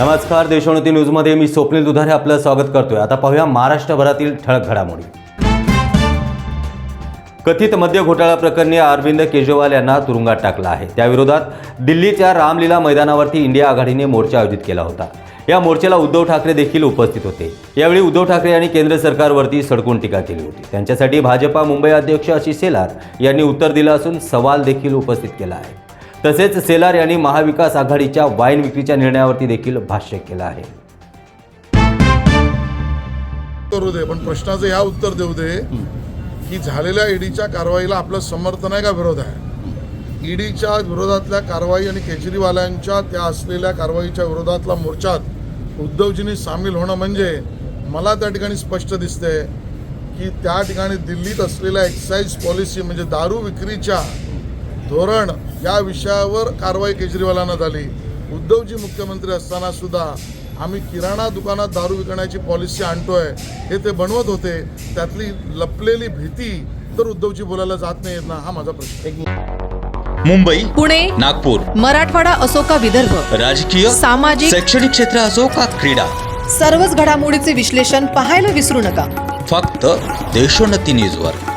नमस्कार देशोन्नती न्यूजमध्ये मी स्वप्नील दुधारे आपलं स्वागत करतोय. आता पाहूया महाराष्ट्रभरातील ठळक घडामोडी. कथित मद्य घोटाळा प्रकरणी अरविंद केजरीवाल यांना तुरुंगात टाकला आहे. त्याविरोधात दिल्लीच्या रामलीला मैदानावरती इंडिया आघाडीने मोर्चा आयोजित केला होता. या मोर्चाला उद्धव ठाकरे देखील उपस्थित होते. यावेळी उद्धव ठाकरे यांनी केंद्र सरकारवरती सडकून टीका केली होती. त्यांच्यासाठी भाजपा मुंबई अध्यक्ष आशिष शेलार यांनी उत्तर दिलं असून सवाल देखील उपस्थित केला आहे. तसेच सेलार यांनी महाविकास आघाडीच्या वाईन विक्रीच्या निर्णयावरती देखील भाष्य केलं आहे. करू दे पण प्रश्नाचं ह्या उत्तर देऊ दे की झालेल्या ईडीच्या कारवाईला आपलं समर्थन आहे का विरोध आहे? ईडीच्या विरोधातल्या कारवाई आणि केजरीवालांच्या त्या असलेल्या कारवाईच्या विरोधातला मोर्चात उद्धवजींनी सामील होणं म्हणजे मला त्या ठिकाणी स्पष्ट दिसतंय की त्या ठिकाणी दिल्लीत असलेल्या एक्साईज पॉलिसी म्हणजे दारू विक्रीच्या धोरण या विषयावर कारवाई केजरीवालांना झाली. उद्धवजी मुख्यमंत्री असताना सुद्धा आम्ही किराणा दुकानात दारू विकण्याची पॉलिसी आणतोय हे ते बनवत होते. त्यातली लपलेली भीती तर उद्धवजी बोलायला जात नाहीत ना हा माझा प्रश्न मुंबई पुणे नागपूर मराठवाडा असो का विदर्भ? राजकीय सामाजिक शैक्षणिक क्षेत्र असो का क्रीडा? सर्वच घडामोडीचे विश्लेषण पाहायला विसरू नका. फक्त देशोन्नती न्यूजवर.